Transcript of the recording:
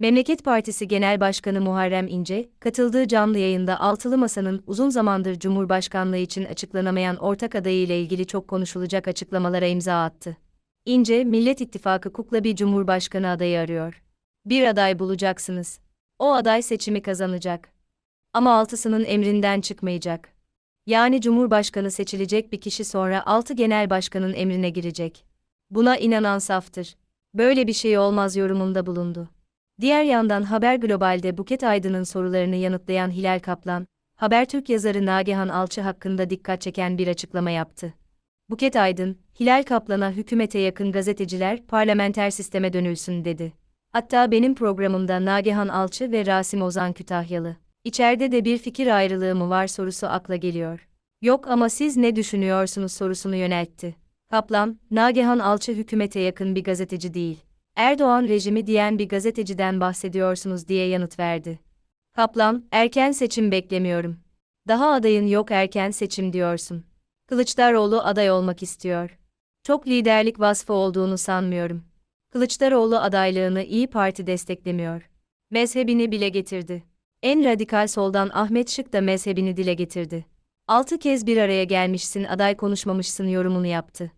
Memleket Partisi Genel Başkanı Muharrem İnce, katıldığı canlı yayında Altılı Masa'nın uzun zamandır Cumhurbaşkanlığı için açıklanamayan ortak adayı ile ilgili çok konuşulacak açıklamalara imza attı. İnce, Millet İttifakı kukla bir Cumhurbaşkanı adayı arıyor. Bir aday bulacaksınız. O aday seçimi kazanacak. Ama altısının emrinden çıkmayacak. Yani Cumhurbaşkanı seçilecek bir kişi sonra altı genel başkanın emrine girecek. Buna inanan saftır. Böyle bir şey olmaz yorumunda bulundu. Diğer yandan Haber Global'de Buket Aydın'ın sorularını yanıtlayan Hilal Kaplan, Habertürk yazarı Nagihan Alçı hakkında dikkat çeken bir açıklama yaptı. Buket Aydın, Hilal Kaplan'a hükümete yakın gazeteciler parlamenter sisteme dönülsün dedi. Hatta benim programımda Nagihan Alçı ve Rasim Ozan Kütahyalı. İçeride de bir fikir ayrılığı mı var sorusu akla geliyor. Yok ama siz ne düşünüyorsunuz sorusunu yöneltti. Kaplan, Nagihan Alçı hükümete yakın bir gazeteci değil. Erdoğan rejimi diyen bir gazeteciden bahsediyorsunuz diye yanıt verdi. Kaplan, erken seçim beklemiyorum. Daha adayın yok erken seçim diyorsun. Kılıçdaroğlu aday olmak istiyor. Çok liderlik vasfı olduğunu sanmıyorum. Kılıçdaroğlu adaylığını İyi Parti desteklemiyor. Mezhebini bile getirdi. En radikal soldan Ahmet Şık da mezhebini dile getirdi. Altı kez bir araya gelmişsin aday konuşmamışsın yorumunu yaptı.